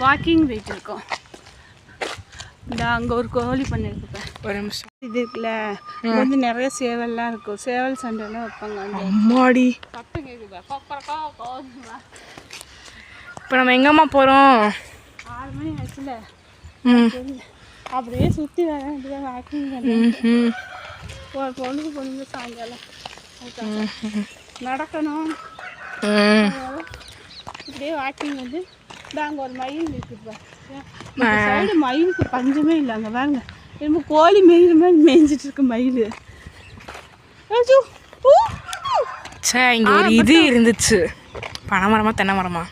Walking போயிட்டு இருக்கோம் இந்த அங்கே ஒரு கோழி பண்ணை. ஒரு நிமிஷம். இது இருக்குல்ல இங்க வந்து நிறைய சேவல்லாம் இருக்கும். சேவல் சண்டைலாம் வைப்பாங்க அந்த அம்மாடி. சத்தம் கேட்குது கொக்கரக்கா கோதுமா இப்போ நம்ம எங்கம்மா போகிறோம் ஆறு மணி ஆச்சுல. ம். அப்படியே சுற்றி வரேன் இப்படிதான் வாக்கிங் ம் ஒரு பொண்ணுக்கு பொண்ணுங்க சாயங்காலம். நடக்கணும். இப்படியே வாக்கிங் வந்து நாங்கள் ஒரு மயில் இருக்குப்பா சைடு மயிலுக்கு பஞ்சமே இல்லை அங்கே பாருங்க. என்னமோ கோழி மேய்கிற மாதிரி மேய்ஞ்சிட்டு இருக்கு மயில். சே இங்கே ஒரு இது இருந்துச்சு. பனை மரமா தென்னை மரமா.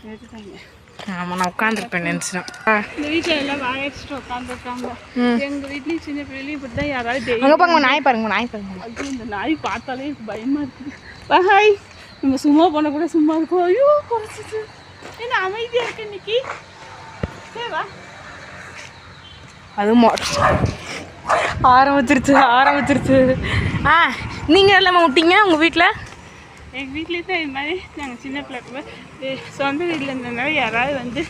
ஆமாம் நான் உட்காந்துருப்பேன் நினச்சிட்டேன் இந்த வீட்டில் எல்லாம் வாய வச்சுட்டு உட்காந்துருக்காங்க எங்கள் வீட்லேயும் சின்ன பிள்ளைலையும் இப்படி தான் யாராவது அங்கே பாருங்க நாய் பாருங்க நாய் பாருங்க. ஐயோ இந்த நாய் பார்த்தாலே எனக்கு பயமா இருக்குது. ஹாய். நம்ம சும்மா போன கூட சும்மா இருக்கும். ஐயோ என்ன அமைதியா இருக்கு இன்னைக்கு? சரி வா. அதுவும் மொ- ஆரம்பிச்சிருச்சு ஆரம்பிச்சிருச்சு. ஆ நீங்கள் எல்லாம் விட்டீங்க உங்கள் வீட்டில் எங்கள் வீட்லேயே தான் இது மாதிரி. நாங்கள் சின்ன பிள்ளைக்கு சொந்த வீட்டில் இருந்ததுனால யாராவது வந்து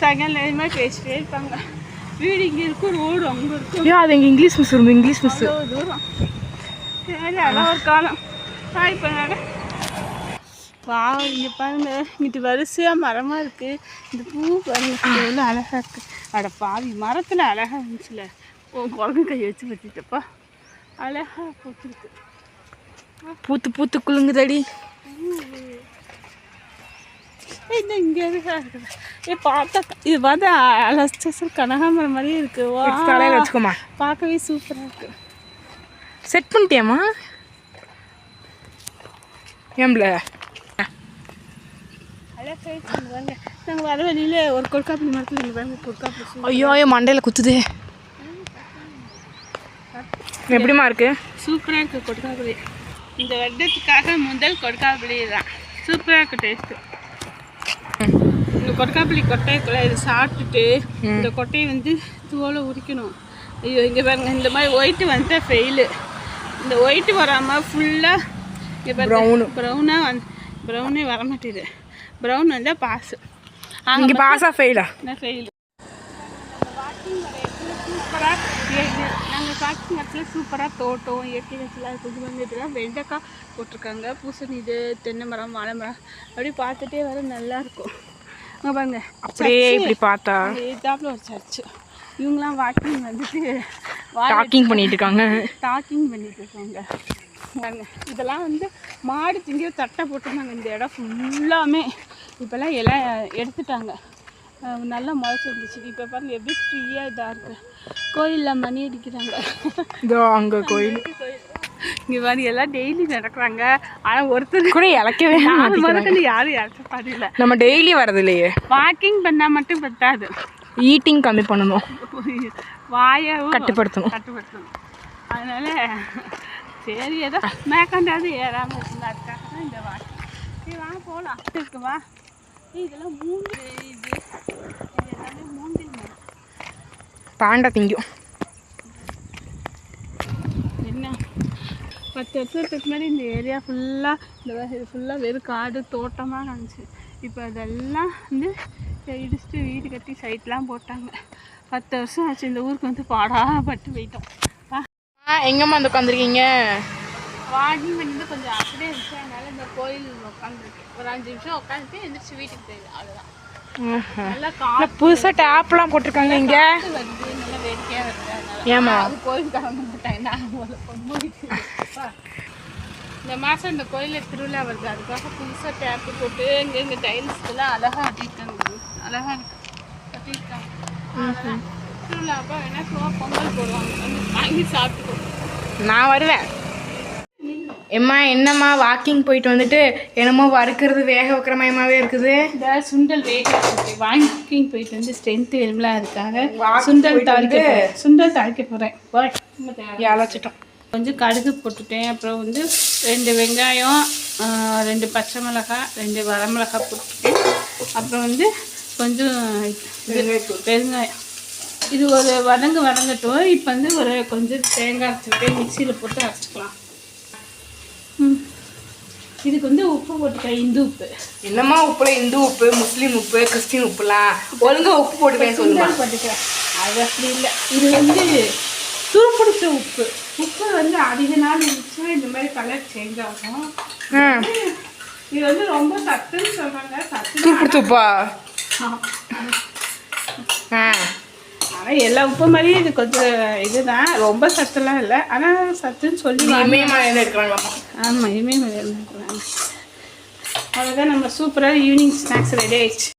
சாயங்காலம் இது மாதிரி பேசிட்டே இருப்பாங்க. வீடு இங்கே இருக்கும் ரோடு அங்கே இருக்கும் ஐயோ அது எங்கள் இங்கிலீஷ் மிஸ் வரும் இங்கிலீஷ் மிஸ்? தூரம். சரி அதான் ஒரு காலம். பண்ணாங்க வா இங்கே பாருங்க. இங்கிட்டு வரிசையாக மரமாக இருக்குது இந்த பூ பாருங்க எவ்வளோ அழகாக இருக்குது அட பாவி மரத்தில் அழகாக இருந்துச்சுல. உன் குழந்தை கை வச்சு பற்றிட்டப்பா அழகாக பூத்துருக்கு. பூத்து பூத்து குலுங்குதடி. இந்த இங்கே இருக்கா ஏ பார்த்தா இது பார்த்தா அலஸ்டர் கனகாமரம் மாதிரியே இருக்கு. வா. தலையில் வச்சுக்கோமா. பார்க்கவே சூப்பராக இருக்கு. செட் பண்ணிட்டியாம்மா? வாங்க நாங்கள் வர வழியில் ஒரு கொட்காப்பி மரத்தில் பாருங்க சூ ஐயோ ஐயோ மண்டையில் குத்துது. எப்படிம்மா இருக்கு? சூப்பராக இருக்குது கொட்காப்புளி இந்த வருடத்துக்காக முதல் கொட்காப்புளி தான் சூப்பராக இருக்குது டேஸ்ட்டு இந்த கொட்காப்புளி கொட்டைக்குள்ள இதை சாப்பிட்டுட்டு இந்த கொட்டையை வந்து தோலை உரிக்கணும். ஐயோ இங்கே பாருங்க இந்த மாதிரி ஒயிட்டு வந்துட்டா ஃபெயிலு இந்த ஒயிட்டு வராமல் ஃபுல்லாக இங்கே பாருங்க ப்ரௌனாக வந்து ப்ரௌனே வர மாட்டேது ப்ரௌன் வந்தால் பாஸு இங்கே பாஸா ஃபெயிலா நான் ஃபெயில் சூப்பராக நாங்கள் காட்டு மரத்தில் சூப்பராக தோட்டம் இயற்கை வச்சுலாம் இருக்குது வந்துட்டு வெண்டைக்காய் போட்டிருக்காங்க. பூசணி இது தென்னை மரம் வாழை மரம். அப்படியே பார்த்துட்டே வர நல்லா இருக்கும். அங்கே பாருங்க. அப்படியே இப்படி பார்த்தா? எதாப்பில் ஒரு சர்ச்சு. இவங்களாம் வாக்கிங் வந்துட்டு டாக்கிங் பண்ணிட்டு இருக்காங்க டாக்கிங் பண்ணிட்டு இருக்காங்க பாருங்க. இதெல்லாம் வந்து மாடு திங்கிற தட்டை போட்டிருந்தாங்க. இந்த இடம் ஃபுல்லாமே இப்போல்லாம் எல்லாம் எடுத்துட்டாங்க. நல்லா முளைச்சி இருந்துச்சு இப்போ பாருங்க எப்படி ஃப்ரீயாக இதாக இருக்கு. கோயிலில் மணி அடிக்கிறாங்க. இதோ அங்கே கோயில். இங்கே பாருங்க எல்லாம் டெய்லி நடக்கிறாங்க. ஆனால் ஒருத்தர் கூட இழக்கவே நாலு மரத்தில் யாரும் இறச்ச பாதில்ல நம்ம டெய்லி வரது இல்லையே வாக்கிங் பண்ணால் மட்டும் பத்தாது. ஈட்டிங் கம்மி பண்ணணும். வாயவும் கட்டுப்படுத்தணும். கட்டுப்படுத்தணும். அதனால சரி ஏதோ மேற்கொண்டாவது ஏறாமல் இருந்தா தான் இந்த வாட்டி. சரி வாங்க போகலாம் இருக்கு வா. ஏய், இதெல்லாம் மூன்று இது இது. எல்லாமே மூங்கில் மரம். பாண்டா திங்கும் என்ன? பத்து வருஷத்துக்கு முன்னாடி இந்த ஏரியா ஃபுல்லாக இந்த இது ஃபுல்லாக வெறும் காடு தோட்டமாக இருந்துச்சு. இப்போ அதெல்லாம் வந்து இடிச்சுட்டு வீடு கட்டி சைட்லாம் போட்டாங்க. பத்து வருஷம் ஆச்சு இந்த ஊருக்கு வந்து பாடாப்பட்டு போயிட்டோம். எங்கம்மா வந்து உட்காந்துருக்கீங்க? வாக்கிங் பண்ணிட்டு கொஞ்சம் அப்படியே இருந்துச்சு அதனால இந்த கோயில் உட்காந்துருக்கேன் ஒரு அஞ்சு நிமிஷம் உட்காந்துட்டு எந்திரிச்சு வீட்டுக்கு போயிடுது அவ்வளோதான் புதுசாக டேப்லாம் போட்டிருக்காங்க இங்க. ஏமா. இந்த மாதம் இந்த கோயிலில் திருவிழா வருது. அதுக்காக புதுசாக டேப்பு போட்டு இங்கே டைல்ஸ்க்கெல்லாம் அழகாக கட்டியிருக்காங்க. அழகாக இருக்கு. கட்டியிருக்காங்க. அதெல்லாம் திருவிழா அப்போ வேணா பொங்கல் போடுவாங்க. வந்து வாங்கி சாப்பிட்டுக்கோ. நான் வருவேன். எம்மா என்னம்மா வாக்கிங் போயிட்டு வந்துட்டு என்னமோ வறுக்கிறது வேக வைக்கிறமயமாவே இருக்குது. இந்த சுண்டல் வேக வாக்கிங் போயிட்டு வந்து ஸ்ட்ரென்த் வேணும்ல அதுக்காக சுண்டல் தாளிக்க. சுண்டல் தாளிக்க போகிறேன் இழைச்சிட்டோம் கொஞ்சம் கடுகு போட்டுட்டேன். அப்புறம் வந்து ரெண்டு வெங்காயம் ரெண்டு பச்சை மிளகாய் ரெண்டு வரமிளகாய் போட்டுட்டேன். அப்புறம் வந்து கொஞ்சம் பெருங்காயம் இது ஒரு வதங்கு வதங்கட்டும். இப்போ வந்து ஒரு கொஞ்சம் தேங்காய் அரைச்சிருக்கேன். மிக்சியில் போட்டு அரைச்சிக்கலாம். இதுக்கு வந்து உப்பு போட்டுக்க இந்து உப்பு. என்னம்மா உப்புல இந்து உப்பு முஸ்லீம் உப்பு கிறிஸ்டின் உப்புலாம்? ஒழுங்கா உப்பு போட்டுப்பேன் சொல்லுமா. போட்டுக்கலாம் அது அப்படி இல்லை. இது வந்து துருப்பிடிச்ச உப்பு. உப்பு வந்து அதிக நாள் இருந்துச்சுன்னா இந்த மாதிரி கலர் சேஞ்ச் ஆகும். இது வந்து ரொம்ப சத்துன்னு சொன்னாங்க. சத்து தூப்பிடிச்ச உப்பா? ஆ. ஆனால் எல்லா உப்பு மாதிரியும் இது கொஞ்சம் இதுதான். ரொம்ப சத்துலாம் இல்லை. ஆனால் சத்துன்னு சொல்லி இமயமலையில இருக்கிறாங்களாம்மா ஆமாம் இனிமே இருக்கிறாங்க அவ்வளோதான் நம்ம சூப்பராக ஈவினிங் ஸ்நாக்ஸ் ரெடி ஆயிடுச்சு.